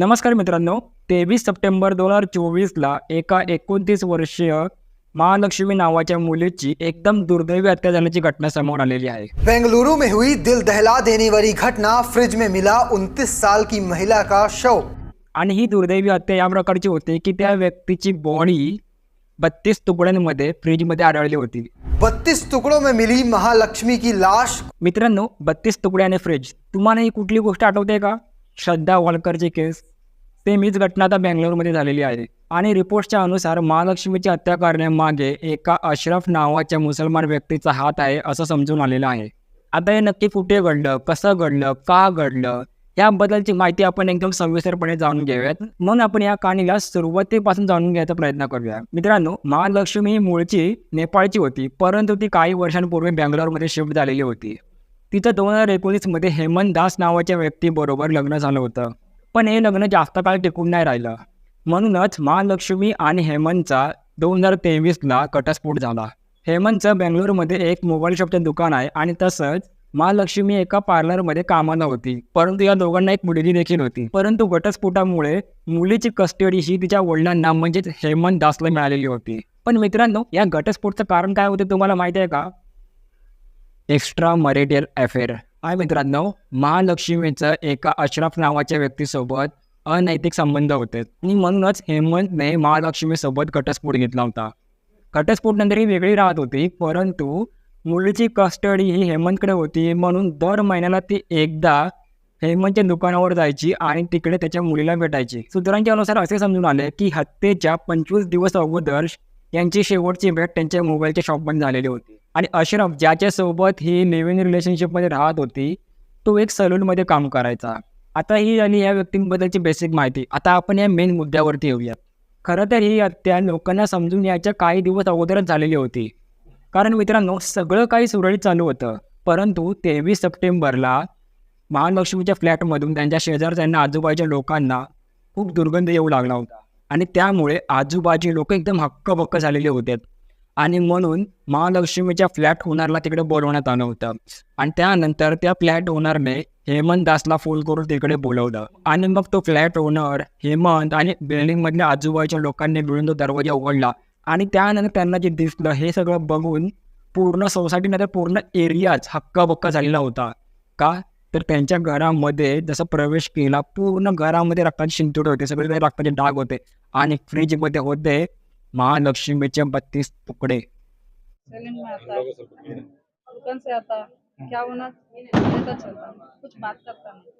नमस्कार मित्रांनो तेवीस सप्टेंबर दोन हजार चोवीसला एका एकोणतीस वर्षीय महालक्ष्मी नावाच्या मुलीची एकदम दुर्दैवी हत्या झाल्याची घटना समोर आलेली आहे. बेंगलुरु में हुई दिल दहला देने वाली घटना फ्रिज में मिला 29 साल की महिला का शव। आणि ही दुर्दैवी हत्या या प्रकारची होती की त्या व्यक्तीची बॉडी बत्तीस तुकड्यांमध्ये फ्रीजमध्ये आढळली होती. बत्तीस टुकड़ों में मिली महालक्ष्मी की लाश। मित्रांनो बत्तीस तुकडे आणि फ्रीज. तुम्हाला ही कुठली गोष्ट आठवते का? श्रद्धा वालकरची केस. सेम हीच घटना आता बँगलोरमध्ये झालेली आहे. आणि रिपोर्टच्या अनुसार महालक्ष्मीची हत्या करण्यामागे एका अशरफ नावाच्या मुसलमान व्यक्तीचा हात आहे असं समजून आलेलं आहे. आता हे नक्की कुठे घडलं? कसं घडलं? का घडलं? याबद्दलची माहिती आपण एकदम सविस्तरपणे जाणून घेऊयात. म्हणून आपण या कहाणीला सुरुवातीपासून जाणून घ्यायचा प्रयत्न करूया. मित्रांनो महालक्ष्मी ही मूळची नेपाळची होती परंतु ती काही वर्षांपूर्वी बँगलोरमध्ये शिफ्ट झालेली होती. तिचं दोन हजार एकोणीसमध्ये हेमंत दास नावाच्या व्यक्तीबरोबर लग्न झालं होतं. पण हे लग्न जास्त काळ टिकून नाही राहिलं. म्हणूनच महालक्ष्मी आणि हेमंतचा दोन हजार तेवीसला घटस्फोट झाला. हेमंतचं बेंगलोरमध्ये एक मोबाईल शॉपचं दुकान आहे आणि तसंच महालक्ष्मी एका पार्लरमध्ये कामाला होती. परंतु या दोघांना एक मुलगी देखील होती. परंतु घटस्फोटामुळे मुलीची कस्टडी ही तिच्या वडिलांना म्हणजेच हेमंत दासला मिळालेली होती. पण मित्रांनो या घटस्फोटचं कारण काय होतं तुम्हाला माहिती आहे का? Extra marital affair. हाय मित्रांनो महालक्ष्मीचं एका अश्राफ नावाच्या व्यक्तीसोबत अनैतिक संबंध होते. आणि म्हणूनच हेमंतने महालक्ष्मीसोबत घटस्फोट घेतला होता. घटस्फोटनंतर ही वेगळी राहत होती परंतु मुलीची कस्टडी ही हेमंतकडे होती. म्हणून दर महिन्याला ती एकदा हेमंतच्या दुकानावर जायची आणि तिकडे त्याच्या मुलीला भेटायची. सूत्रांच्या अनुसार असे समजून आले की हत्येच्या पंचवीस दिवस अगोदर यांची शेवटची भेट त्यांच्या मोबाईलच्या शॉपमध्ये झालेली होती. आणि अशरफ ज्याच्यासोबत ही लिव्ह रिलेशनशिपमध्ये राहत होती तो एक सलूनमध्ये काम करायचा. आता ही आणि या व्यक्तींबद्दलची बेसिक माहिती. आता आपण या मेन मुद्द्यावरती येऊयात. खरं तर ही हत्या लोकांना समजून यायच्या काही दिवस अगोदरच झालेली होती. कारण मित्रांनो सगळं काही सुरळीत चालू होतं. परंतु तेवीस सप्टेंबरला महालक्ष्मीच्या फ्लॅटमधून त्यांच्या शेजारच्यांना आजूबाजूच्या लोकांना खूप दुर्गंध येऊ लागला होता. आणि त्यामुळे आजूबाजू लोक एकदम हक्कबक्क झालेले होते. आणि म्हणून महालक्ष्मीच्या फ्लॅट ओनरला तिकडे बोलवण्यात आलं होतं. आणि त्यानंतर त्या फ्लॅट ओनरने हेमंत दासला फोन करून तिकडे बोलवलं. आणि मग तो फ्लॅट ओनर हेमंत आणि बिल्डिंगमधल्या आजूबाजूच्या लोकांनी मिळून तो दरवाजा उघडला. आणि त्यानंतर त्यांना जे दिसलं हे सगळं बघून पूर्ण सोसायटीमध्ये पूर्ण एरियाच हक्काबक्का झालेला होता. का? तर त्यांच्या घरामध्ये जसं प्रवेश केला पूर्ण घरामध्ये रक्ताचे शिंतोडे होते सगळे रक्ताचे डाग होते. आणि फ्रीजमध्ये होते महालक्ष्मीचे बत्तीस तुकडे. है दुकान से आता. क्या होना देता चलता. कुछ बात करता नहीं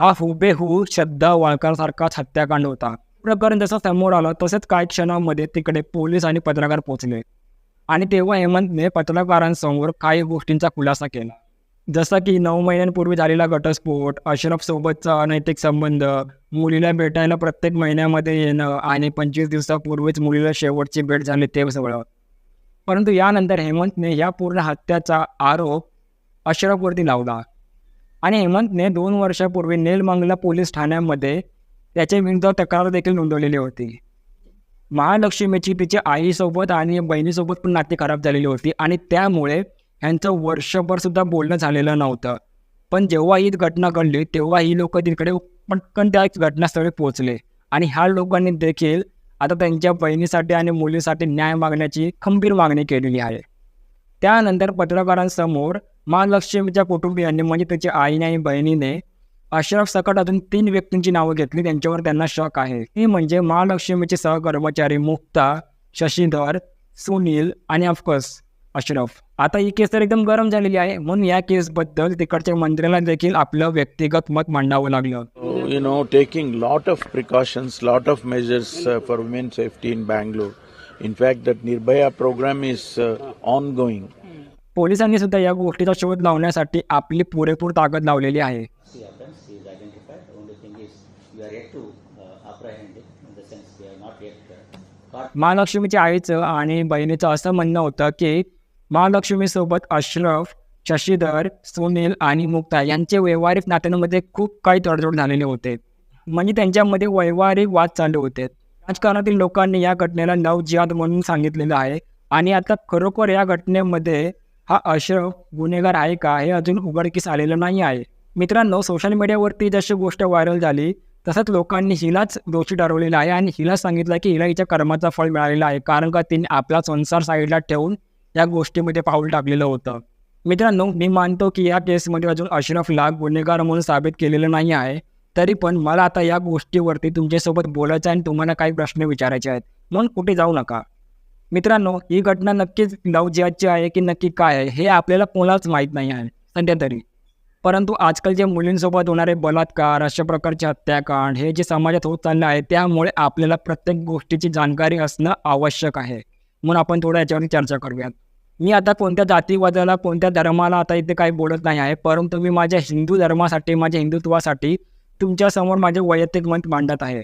हा हुबेहू श्रद्धा वाळकरसारखाच हत्याकांड होता. प्रकरण जसं समोर आलं तसेच काही क्षणामध्ये तिकडे पोलीस आणि पत्रकार पोहोचले. आणि तेव्हा हेमंतने पत्रकारांसमोर काही गोष्टींचा खुलासा केला. जसं की नऊ महिन्यांपूर्वी झालेला घटस्फोट अशरफसोबतचा अनैतिक संबंध मुलीला भेटायला प्रत्येक महिन्यामध्ये येणं आणि पंचवीस दिवसापूर्वीच मुलीला शेवटची भेट झाली ते सगळं. परंतु यानंतर हेमंतने या पूर्ण हत्याचा आरोप अशरफवरती लावला. आणि हेमंतने दोन वर्षापूर्वी नेलमंगला पोलीस ठाण्यामध्ये त्याच्या विरुद्ध तक्रार देखील नोंदवलेली होती. महालक्ष्मीची तिच्या आईसोबत आणि बहिणीसोबत पण नाती खराब झालेली होती आणि त्यामुळे ह्यांचं वर्षभर सुद्धा बोलणं झालेलं नव्हतं. पण जेव्हा ही घटना घडली तेव्हा ही लोक तिकडे पटकन त्या घटनास्थळी पोहोचले. आणि ह्या लोकांनी देखील आता त्यांच्या बहिणीसाठी आणि मुलीसाठी न्याय मागण्याची खंबीर मागणी केलेली आहे. त्यानंतर पत्रकारांसमोर महालक्ष्मीच्या कुटुंबियांनी म्हणजे त्याच्या आईने आणि बहिणीने अशरफ सकट अजून तीन व्यक्तींची नावं घेतली. त्यांच्यावर त्यांना शक आहे. ती म्हणजे महालक्ष्मीचे सहकर्मचारी मुक्ता शशीधर सुनील आणि ऑफकोर्स अशरफ. आता ही केस तर एकदम गरम झालेली आहे. म्हणून या केस बद्दल तिकडच्या मंत्र्याला देखील आपलं व्यक्तिगत मत मांडावं लागलं. You know taking lot of precautions lot of measures for women safety in Bangalore in fact that Nirbhaya program is on going पोलिसांनी सुद्धा या गोष्टीचा शोध लावण्यासाठी आपली पुरेपूर ताकद लावलेली आहे. महालक्ष्मीच्या आईचं आणि बहिणीचं असं म्हणणं होतं की महालक्ष्मीसोबत अश्रफ शशीधर सुनील आणि मुक्ता यांचे व्यवहारिक नात्यांमध्ये खूप काही तडजोड झालेले होते. म्हणजे त्यांच्यामध्ये वैवाहिक वाद चालू होते. राजकारणातील लोकांनी या घटनेला नव जिहाद म्हणून सांगितलेलं आहे. आणि आता खरोखर या घटनेमध्ये हा अशरफ गुन्हेगार आहे का हे अजून उघडकीस आलेलं नाही आहे. मित्रांनो सोशल मीडियावरती जशी गोष्ट व्हायरल झाली तसंच लोकांनी हिलाच दोषी ठरवलेला आहे आणि हिला सांगितलं की हिला हिच्या कर्माचं फळ मिळालेलं आहे. कारण का तिने आपला संसार साईडला ठेवून या गोष्टीमध्ये पाऊल टाकलेलं होतं. मित्रांनो मी मानतो की या केसमध्ये अजून अशरफला गुन्हेगार म्हणून साबित केलेलं नाही आहे. तरी पण मला आता या गोष्टीवरती तुमच्यासोबत बोलायचं आहे आणि तुम्हाला काही प्रश्न विचारायचे आहेत. म्हणून कुठे जाऊ नका. मित्रांनो ही घटना नक्कीच लव जिहाजची आहे की नक्की काय आहे हे आपल्याला कोणालाच माहीत नाही आहे सध्या तरी. परंतु आजकाल जे मुलींसोबत होणारे बलात्कार अशा प्रकारचे हत्याकांड हे जे समाजात होत चाललं आहे त्यामुळे आपल्याला प्रत्येक गोष्टीची जाणकारी असणं आवश्यक आहे. म्हणून आपण थोडं याच्यावर चर्चा करूयात. मी आता कोणत्या जातीवादाला कोणत्या धर्माला आता इथे काही बोलत नाही आहे. परंतु मी माझ्या हिंदू धर्मासाठी माझ्या हिंदुत्वासाठी तुमच्यासमोर माझे वैयक्तिक मत मांडत आहे.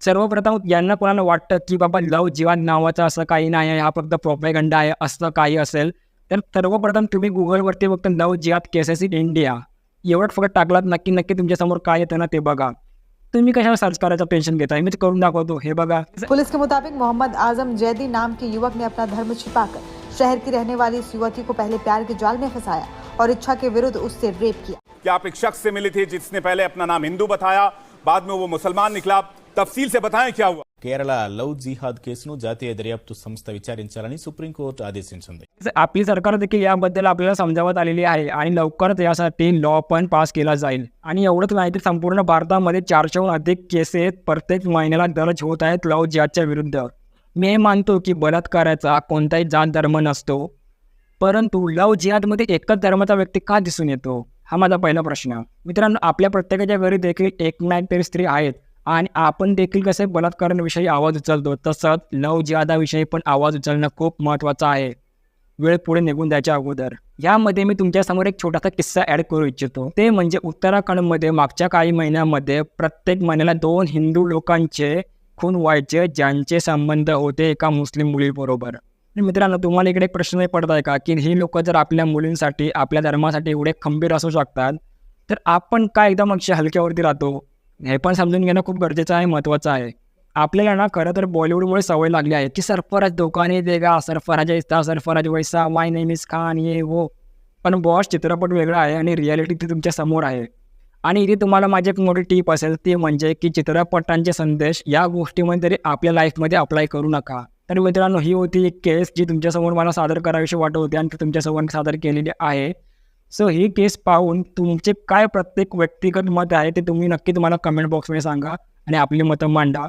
सर्वप्रथम यांना कोणाला वाटतं की बाबा लव जीवन नावाचं असं काही नाही आहे हा फक्त प्रोपेगंडा आहे असं काही असेल तर सर्वप्रथम तुम्ही गुगलवरती फक्त लव जिहाद केसेस इन इंडिया एवढं फक्त टाकलात नक्की नक्की तुमच्यासमोर काय येतं ना ते बघा. तुम्ही कशाला सर्च करायचं टेन्शन घेताय? मी करून दाखवतो हे बघा. पुलिस के मुताबिक मोहम्मद आजम जैदी नाम के युवक ने अपना धर्म छिपाकर शहर की रहने वाली इस युवती को पहले प्यार के जाल में फंसाया और इच्छा के विरुद्ध उससे रेप किया कि आप एक शख्स से मिली थी जिसने पहले अपना नाम हिंदू बताया बाद में वो मुसलमान निकला तफसील से बताएं क्या हुआ కేరళ లవ్ జిహాద్ కేసును జాతీయ దర్యాప్తు సంస్థ విచారించాలని సుప్రీంకోర్టు ఆదేశించింది आपली सरकार देखील याबद्दल आपल्याला समजावत आलेली आहे आणि लवकरच यासाठी लॉ पण पास केला जाईल आणि एवढंच नाही तर संपूर्ण भारतामध्ये चारशेहून अधिक केसेस प्रत्येक महिन्याला दर्ज होत आहेत लव जिहादच्या विरुद्ध मी हे मानतो की बलात्काराचा कोणताही जात धर्म नसतो. परंतु लव जिहादमध्ये एकच धर्माचा व्यक्ती का दिसून येतो? हा माझा पहिला प्रश्न. मित्रांनो आपल्या प्रत्येकाच्या घरी देखील एक ना तरी स्त्री आहेत आणि आपण देखील कसे बलात्काराविषयी आवाज उचलतो तसंच लव जिहादाविषयी पण आवाज उचलणं खूप महत्त्वाचं आहे. वेळ पुढे निघून द्यायच्या अगोदर. यामध्ये मी तुमच्यासमोर एक छोटासा किस्सा ॲड करू इच्छितो. ते म्हणजे उत्तराखंडमध्ये मागच्या काही महिन्यामध्ये प्रत्येक महिन्याला दोन हिंदू लोकांचे खून व्हायचे ज्यांचे संबंध होते एका मुस्लिम मुलीबरोबर. आणि मित्रांनो तुम्हाला इकडे एक प्रश्न पडत आहे का? की ही लोक जर आपल्या मुलींसाठी आपल्या धर्मासाठी एवढे खंबीर असू शकतात तर आपण काय एकदम अक्षय हलक्यावरती राहतो? हे पण समजून घेणं खूप गरजेचं आहे महत्त्वाचं आहे. आपल्याला ना खरं तर बॉलिवूडमुळे सवय लागली आहे की सरफराज दोकाने देगा सरफराज ऐसा सरफराज वैसा माय नेम इज खान ये वो. पण बॉस चित्रपट वेगळा आहे आणि रियालिटी ती तुमच्यासमोर आहे. आणि इथे तुम्हाला माझी एक मोठी टीप असेल ती म्हणजे की चित्रपटांचे संदेश या गोष्टीमध्ये तरी आपल्या लाईफमध्ये अप्लाय करू नका. तर मित्रांनो ही होती एक केस जी तुमच्यासमोर मला सादर करावीशी वाटत होती आणि ती तुमच्यासमोर सादर केलेली आहे. सो ही केस पाहून तुमचे काय प्रत्येक व्यक्तिगत मत आहे ते तुम्ही नक्की तुम्हाला कमेंट बॉक्समध्ये सांगा आणि आपली मतं मांडा.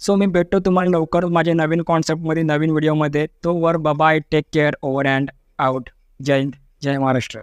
सो मी भेटतो तुम्हाला लवकर माझ्या नवीन कॉन्सेप्टमध्ये नवीन व्हिडिओमध्ये तो वर bye take care over and out जय हिंद जय महाराष्ट्र.